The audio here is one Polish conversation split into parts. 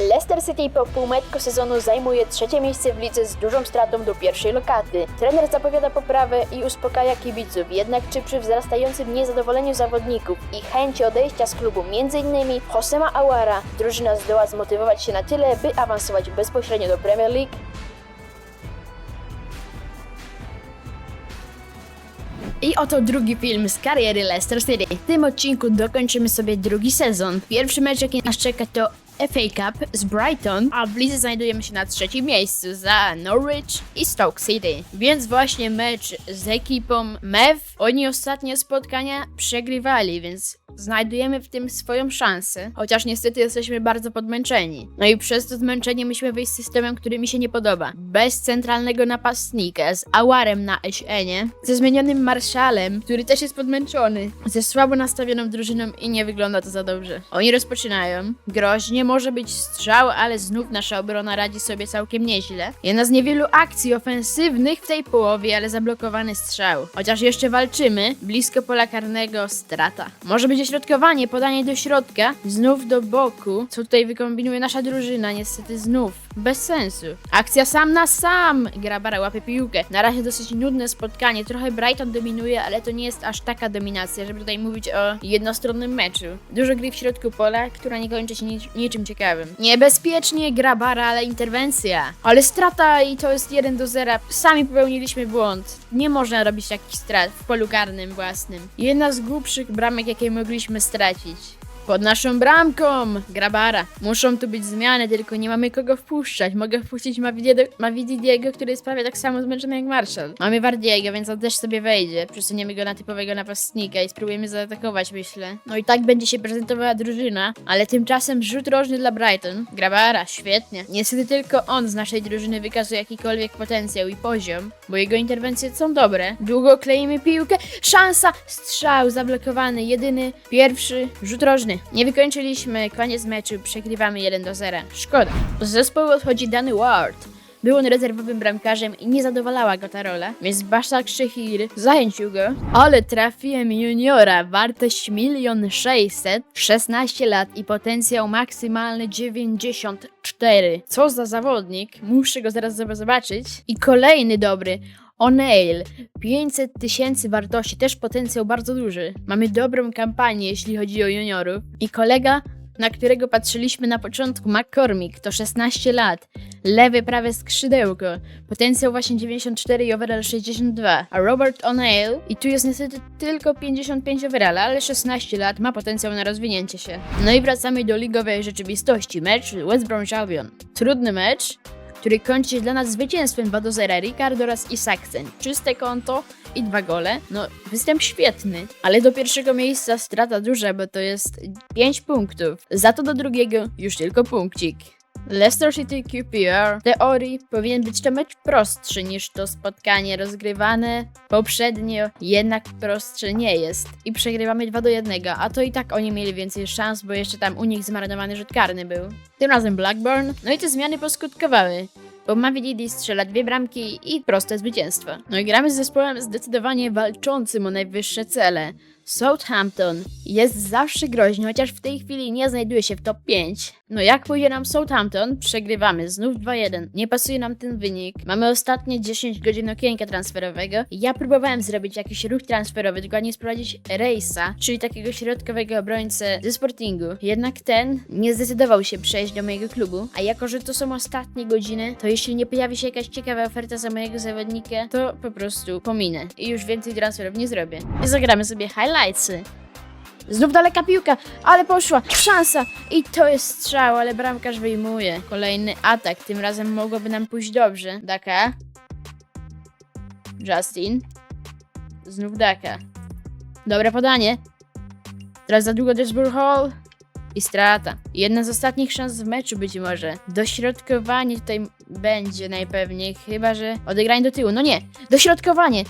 Leicester City po półmetku sezonu zajmuje trzecie miejsce w lidze z dużą stratą do pierwszej lokaty. Trener zapowiada poprawę i uspokaja kibiców, jednak czy przy wzrastającym niezadowoleniu zawodników i chęci odejścia z klubu m.in. Josema Awara drużyna zdoła zmotywować się na tyle, by awansować bezpośrednio do Premier League? I oto drugi film z kariery Leicester City. W tym odcinku dokończymy sobie drugi sezon. Pierwszy mecz, jaki nas czeka to FA Cup z Brighton, a w lidze znajdujemy się na trzecim miejscu za Norwich i Stoke City. Więc właśnie mecz z ekipą MEW. Oni ostatnie spotkania przegrywali, więc znajdujemy w tym swoją szansę. Chociaż niestety jesteśmy bardzo podmęczeni. No i przez to zmęczenie musimy wyjść z systemem, który mi się nie podoba. Bez centralnego napastnika, z Awarem na SN-ie, ze zmienionym Marszalem, który też jest podmęczony, ze słabo nastawioną drużyną i nie wygląda to za dobrze. Oni rozpoczynają. Groźnie może być strzał, ale znów nasza obrona radzi sobie całkiem nieźle. Jedna z niewielu akcji ofensywnych w tej połowie, ale zablokowany strzał. Chociaż jeszcze walczymy, blisko pola karnego strata. Może być dośrodkowanie, podanie do środka, znów do boku. Co tutaj wykombinuje nasza drużyna? Niestety znów. Bez sensu. Akcja sam na sam! Grabara łapie piłkę. Na razie dosyć nudne spotkanie. Trochę Brighton dominuje, ale to nie jest aż taka dominacja, żeby tutaj mówić o jednostronnym meczu. Dużo gry w środku pola, która nie kończy się nic, niczym ciekawym. Niebezpiecznie Grabara, ale interwencja. Ale strata i to jest 1 do 0. Sami popełniliśmy błąd. Nie można robić takich strat w polu karnym własnym. Jedna z głupszych bramek, jakie mogliśmy stracić. Pod naszą bramką! Grabara. Muszą tu być zmiany, tylko nie mamy kogo wpuszczać. Mogę wpuścić Mavidiego który jest prawie tak samo zmęczony jak Marshall. Mamy Wardiego, więc on też sobie wejdzie. Przesuniemy go na typowego napastnika i spróbujemy zaatakować, myślę. No i tak będzie się prezentowała drużyna, ale tymczasem rzut rożny dla Brighton. Grabara, świetnie. Niestety tylko on z naszej drużyny wykazuje jakikolwiek potencjał i poziom, bo jego interwencje są dobre. Długo kleimy piłkę. Szansa! Strzał zablokowany. Jedyny, pierwszy rzut rożny. Nie wykończyliśmy, koniec meczu, przegrywamy 1 do 0. Szkoda. Z zespołu odchodzi Danny Ward. Był on rezerwowym bramkarzem i nie zadowalała go ta rola, więc Baszak Szehir zachęcił go. Ale trafiłem juniora, wartość 1 600, 16 lat i potencjał maksymalny 94. Co za zawodnik, muszę go zaraz zobaczyć. I kolejny dobry, O'Neil, 500 tysięcy wartości, też potencjał bardzo duży. Mamy dobrą kampanię, jeśli chodzi o juniorów. I kolega, na którego patrzyliśmy na początku, McCormick, to 16 lat. Lewe, prawe skrzydełko. Potencjał właśnie 94 i overall 62. A Robert O'Neil, i tu jest niestety tylko 55 overall, ale 16 lat, ma potencjał na rozwinięcie się. No i wracamy do ligowej rzeczywistości. Mecz West Bromwich Albion. Trudny mecz, który kończy się dla nas zwycięstwem 2 do 0. Ricardo oraz Isaksen. Czyste konto i dwa gole. No, występ świetny, ale do pierwszego miejsca strata duża, bo to jest 5 punktów. Za to do drugiego już tylko punkcik. Leicester City QPR w teorii powinien być to mecz prostszy niż to spotkanie rozgrywane poprzednio, jednak prostszy nie jest. I przegrywamy 2 do 1, a to i tak oni mieli więcej szans, bo jeszcze tam u nich zmarnowany rzut karny był. Tym razem Blackburn, no i te zmiany poskutkowały bo Mavididi strzela dwie bramki i proste zwycięstwo. No i gramy z zespołem zdecydowanie walczącym o najwyższe cele. Southampton jest zawsze groźny, chociaż w tej chwili nie znajduje się w top 5. No jak pójdzie nam Southampton, przegrywamy znów 2-1. Nie pasuje nam ten wynik. Mamy ostatnie 10 godzin okienka transferowego. Ja próbowałem zrobić jakiś ruch transferowy, dokładnie sprowadzić Rejsa, czyli takiego środkowego obrońcę ze Sportingu. Jednak ten nie zdecydował się przejść do mojego klubu, a jako, że to są ostatnie godziny, to jeśli nie pojawi się jakaś ciekawa oferta za mojego zawodnika, to po prostu pominę i już więcej transferów nie zrobię. I zagramy sobie highlightsy. Znów daleka piłka, ale poszła, szansa i to jest strzał, ale bramkarz wyjmuje. Kolejny atak, tym razem mogłoby nam pójść dobrze. Daka. Justin. Znów Daka. Dobre podanie. Teraz za długo Desborough Hall. I strata. Jedna z ostatnich szans w meczu być może. Dośrodkowanie tutaj będzie najpewniej, chyba że odegranie do tyłu. No nie, dośrodkowanie.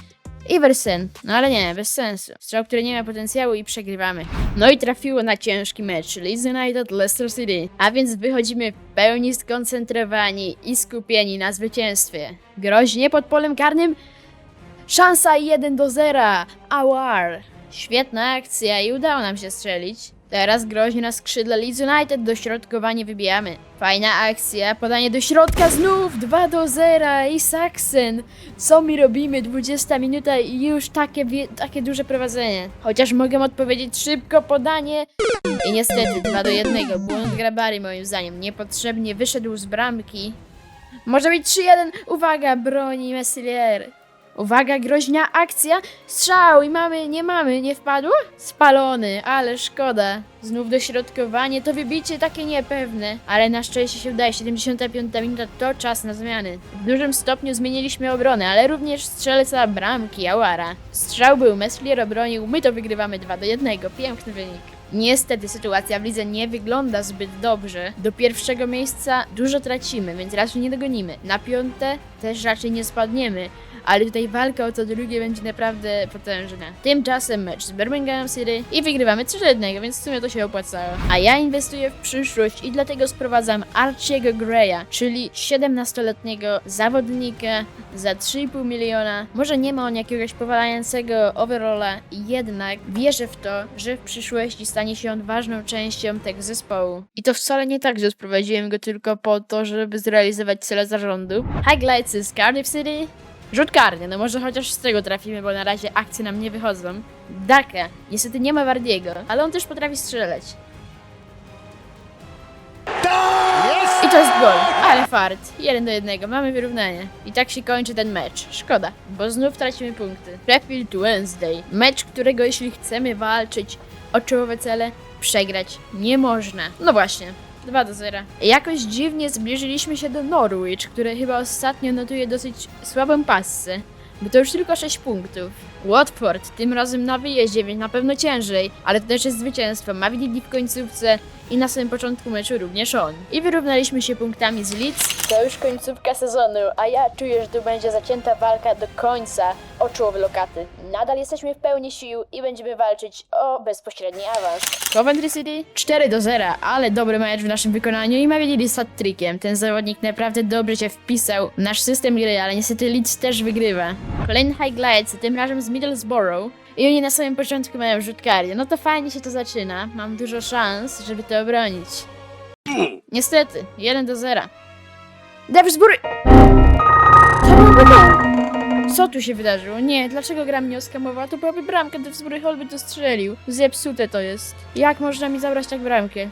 Iversen, no ale nie, bez sensu. Strzał, który nie ma potencjału i przegrywamy. No i trafiło na ciężki mecz Leeds United Leicester City. A więc wychodzimy w pełni skoncentrowani i skupieni na zwycięstwie. Groźnie pod polem karnym. Szansa 1 do 0. Awar. Świetna akcja i udało nam się strzelić. Teraz groźnie na skrzydle Leeds United, dośrodkowanie wybijamy. Fajna akcja, podanie do środka znów, 2 do 0 i Saxon. Co my robimy? 20 minuta i już takie, takie duże prowadzenie. Chociaż mogę odpowiedzieć szybko podanie. I niestety 2 do 1, błąd Grabary moim zdaniem. Niepotrzebnie wyszedł z bramki. Może być 3-1, uwaga, broni Messilier. Uwaga, groźna akcja, strzał i mamy, nie mamy, nie wpadło? Spalony, ale szkoda. Znów dośrodkowanie, to wybicie takie niepewne, ale na szczęście się udaje, 75 minuta to czas na zmiany. W dużym stopniu zmieniliśmy obronę, ale również strzelca bramki, Awara. Strzał był, Meslier obronił, my to wygrywamy 2 do 1, piękny wynik. Niestety sytuacja w lidze nie wygląda zbyt dobrze. Do pierwszego miejsca dużo tracimy, więc raczej nie dogonimy. Na piąte też raczej nie spadniemy, ale tutaj walka o to drugie będzie naprawdę potężna. Tymczasem mecz z Birmingham City i wygrywamy 3 do 1, więc w sumie to się opłacało. A ja inwestuję w przyszłość i dlatego sprowadzam Archiego Greya, czyli 17-letniego zawodnika za 3,5 miliona. Może nie ma on jakiegoś powalającego overalla, jednak wierzę w to, że w przyszłości stanie się on ważną częścią tego zespołu. I to wcale nie tak, że sprowadziłem go tylko po to, żeby zrealizować cele zarządu. Highlights z Cardiff City. Rzut karny, no może chociaż z tego trafimy, bo na razie akcje nam nie wychodzą. Daka, niestety nie ma Wardiego, ale on też potrafi strzelać. I to jest gol, ale fart. 1 do 1, mamy wyrównanie. I tak się kończy ten mecz. Szkoda, bo znów tracimy punkty. Sheffield Wednesday. Mecz, którego jeśli chcemy walczyć o czołowe cele, przegrać nie można. No właśnie. 2 do 0. Jakoś dziwnie zbliżyliśmy się do Norwich, które chyba ostatnio notuje dosyć słabą passę. Bo to już tylko 6 punktów. Watford, tym razem na wyjeździe, więc na pewno ciężej, ale to też jest zwycięstwo. Mavididi w końcówce i na samym początku meczu również on. I wyrównaliśmy się punktami z Leeds. To już końcówka sezonu, a ja czuję, że tu będzie zacięta walka do końca o czołowe lokaty. Nadal jesteśmy w pełni sił i będziemy walczyć o bezpośredni awans. Coventry City 4 do 0, ale dobry mecz w naszym wykonaniu i Mavididi z hat-trickiem. Ten zawodnik naprawdę dobrze się wpisał w nasz system gry, ale niestety Leeds też wygrywa. Kolejny highlights, tym razem z Middlesbrough. I oni na samym początku mają rzut karny. No to fajnie się to zaczyna. Mam dużo szans, żeby to obronić. Niestety, 1 do 0. Devsbury! Co mam wydarzyło? Co tu się wydarzyło? Nie, dlaczego gra mnie oskamowała? To byłaby bramka, Devsbury Hall by to strzelił. Zepsute to jest. Jak można mi zabrać tak bramkę?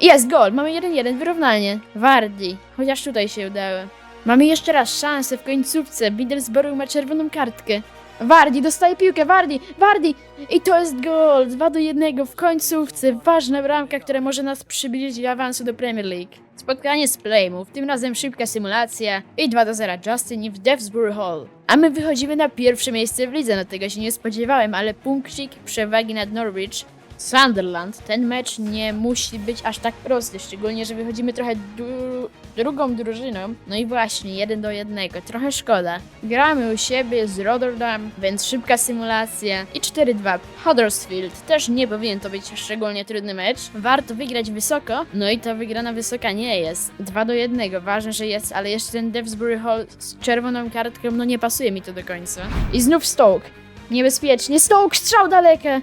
Jest gol, mamy 1-1, wyrównanie. Wardi, chociaż tutaj się udało. Mamy jeszcze raz szansę w końcówce. Middlesbrough ma czerwoną kartkę. Wardi dostaje piłkę, Wardi, Wardi! I to jest gol! 2 do 1 w końcówce. Ważna bramka, która może nas przybliżyć do awansu do Premier League. Spotkanie z Playmów, tym razem szybka symulacja i 2 do 0 Justin w Devsbury Hall. A my wychodzimy na pierwsze miejsce w lidze, no tego się nie spodziewałem, ale punkcik przewagi nad Norwich Sunderland. Ten mecz nie musi być aż tak prosty, szczególnie, że wychodzimy trochę du- drugą drużyną. No i właśnie, jeden do jednego. Trochę szkoda. Gramy u siebie z Rotterdam, więc szybka symulacja. I 4-2. Huddersfield. Też nie powinien to być szczególnie trudny mecz. Warto wygrać wysoko. No i ta wygrana wysoka nie jest. 2 do 1. Ważne, że jest, ale jeszcze ten Devsbury Hall z czerwoną kartką, no nie pasuje mi to do końca. I znów Stoke. Niebezpiecznie. Stoke, strzał daleka.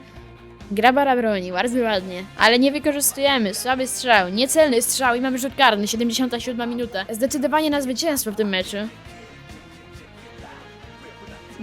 Grabara broni, bardzo ładnie, ale nie wykorzystujemy. Słaby strzał, niecelny strzał i mamy rzut karny, 77 minuta. Zdecydowanie na zwycięstwo w tym meczu.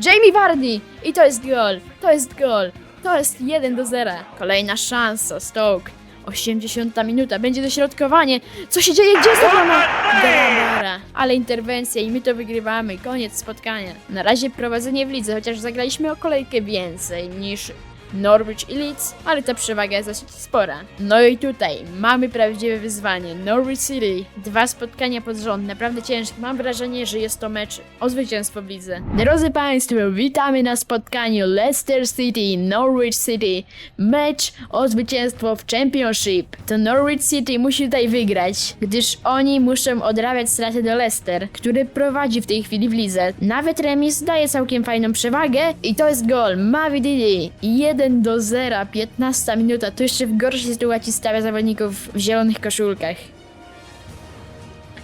Jamie Vardy! I to jest gol, to jest gol, to jest 1 do 0. Kolejna szansa, Stoke. 80 minuta, będzie dośrodkowanie. Co się dzieje? Gdzie jest? Grabara. Ale interwencja i my to wygrywamy. Koniec spotkania. Na razie prowadzenie w lidze, chociaż zagraliśmy o kolejkę więcej niż Norwich i Leeds, ale ta przewaga jest dosyć spora. No i tutaj mamy prawdziwe wyzwanie. Norwich City. Dwa spotkania pod rząd, naprawdę ciężkie. Mam wrażenie, że jest to mecz o zwycięstwo w lidze. Drodzy Państwo, witamy na spotkaniu Leicester City, Norwich City. Mecz o zwycięstwo w Championship. To Norwich City musi tutaj wygrać, gdyż oni muszą odrabiać straty do Leicester, który prowadzi w tej chwili w lidze. Nawet remis daje całkiem fajną przewagę i to jest gol. Mavi Didi. 1 do 0, 15 minuta. To jeszcze w gorszej sytuacji stawia zawodników w zielonych koszulkach.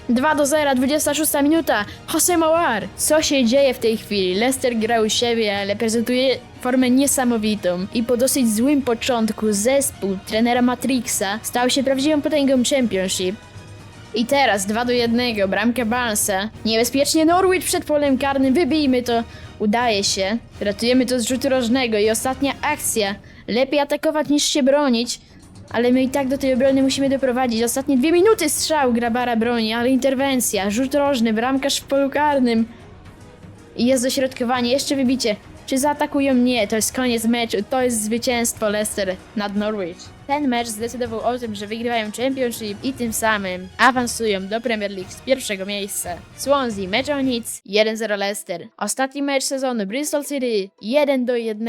2 do 0, 26 minuta. Jose Mawar. Co się dzieje w tej chwili? Leicester gra u siebie, ale prezentuje formę niesamowitą i po dosyć złym początku zespół trenera Matrixa stał się prawdziwą potęgą Championship. I teraz 2 do 1, bramka Barnesa. Niebezpiecznie Norwich przed polem karnym, wybijmy to. Udaje się. Ratujemy to z rzutu rożnego i ostatnia akcja. Lepiej atakować niż się bronić. Ale my i tak do tej obrony musimy doprowadzić. Ostatnie dwie minuty strzał Grabara broni, ale interwencja, rzut rożny, bramkarz w polu karnym. I jest dośrodkowanie, jeszcze wybicie. Czy zaatakują? Nie, to jest koniec meczu, to jest zwycięstwo Leicester nad Norwich. Ten mecz zdecydował o tym, że wygrywają Championship i tym samym awansują do Premier League z pierwszego miejsca. Swansea mecz o nic, 1-0 Leicester. Ostatni mecz sezonu Bristol City 1 do 1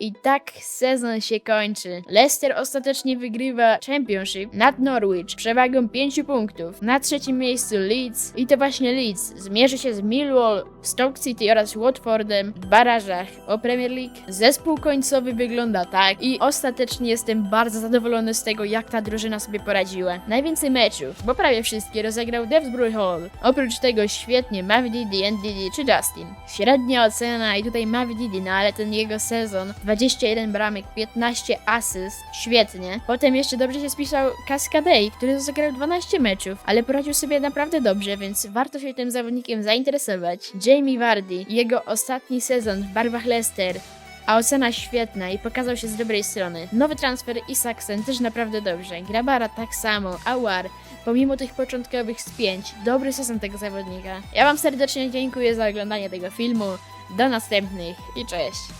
i tak sezon się kończy. Leicester ostatecznie wygrywa Championship nad Norwich przewagą 5 punktów. Na trzecim miejscu Leeds i to właśnie Leeds zmierzy się z Millwall, Stoke City oraz Watfordem w barażach o Premier League. Zespół końcowy wygląda tak i ostatecznie jestem bardzo zadowolony z tego, jak ta drużyna sobie poradziła. Najwięcej meczów, bo prawie wszystkie rozegrał Devsbury Hall. Oprócz tego świetnie Mavi Didi, Didi czy Justin. Średnia ocena i tutaj Mavi Didi, no ale ten jego sezon 21 bramek, 15 asyst, świetnie. Potem jeszcze dobrze się spisał Cascadei, który rozegrał 12 meczów, ale poradził sobie naprawdę dobrze, więc warto się tym zawodnikiem zainteresować. Jamie Vardy, jego ostatni sezon w barwach Leicester, a ocena świetna i pokazał się z dobrej strony. Nowy transfer i Saxon też naprawdę dobrze. Grabara tak samo, Awar, pomimo tych początkowych spięć, dobry sezon tego zawodnika. Ja wam serdecznie dziękuję za oglądanie tego filmu. Do następnych i cześć!